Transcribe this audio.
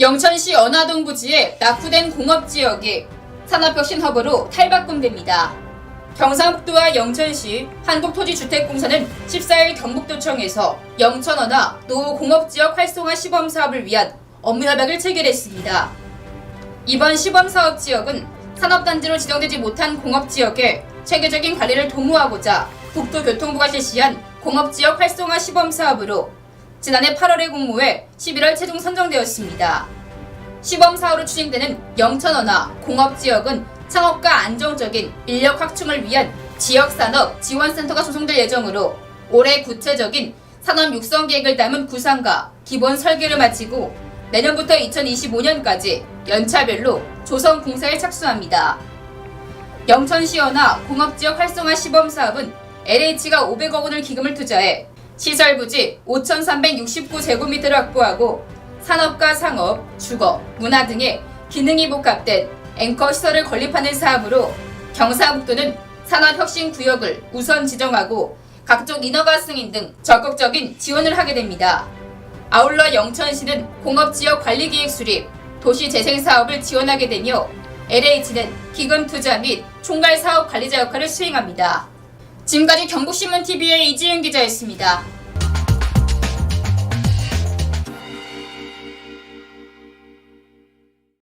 영천시 연화동 부지의 낙후된 공업지역이 산업혁신 허브로 탈바꿈됩니다. 경상북도와 영천시 한국토지주택공사는 14일 경북도청에서 영천원화 노후공업지역 활성화 시범사업을 위한 업무협약을 체결했습니다. 이번 시범사업 지역은 산업단지로 지정되지 못한 공업지역에 체계적인 관리를 도모하고자 국토교통부가 실시한 공업지역 활성화 시범사업으로 지난해 8월에 공모해 11월 최종 선정되었습니다. 시범사업으로 추진되는 영천원화 공업지역은 창업과 안정적인 인력 확충을 위한 지역산업 지원센터가 조성될 예정으로 올해 구체적인 산업 육성 계획을 담은 구상과 기본 설계를 마치고 내년부터 2025년까지 연차별로 조성 공사에 착수합니다. 영천시연화 공업지역 활성화 시범사업은 LH가 500억 원을 기금을 투자해 시설 부지 5,369제곱미터를 확보하고 산업과 상업, 주거, 문화 등의 기능이 복합된 앵커 시설을 건립하는 사업으로 경상북도는 산업혁신 구역을 우선 지정하고 각종 인허가 승인 등 적극적인 지원을 하게 됩니다. 아울러 영천시는 공업지역 관리기획 수립, 도시재생 사업을 지원하게 되며 LH는 기금 투자 및 총괄 사업 관리자 역할을 수행합니다. 지금까지 경북신문TV의 이지윤 기자였습니다. はいはいはい。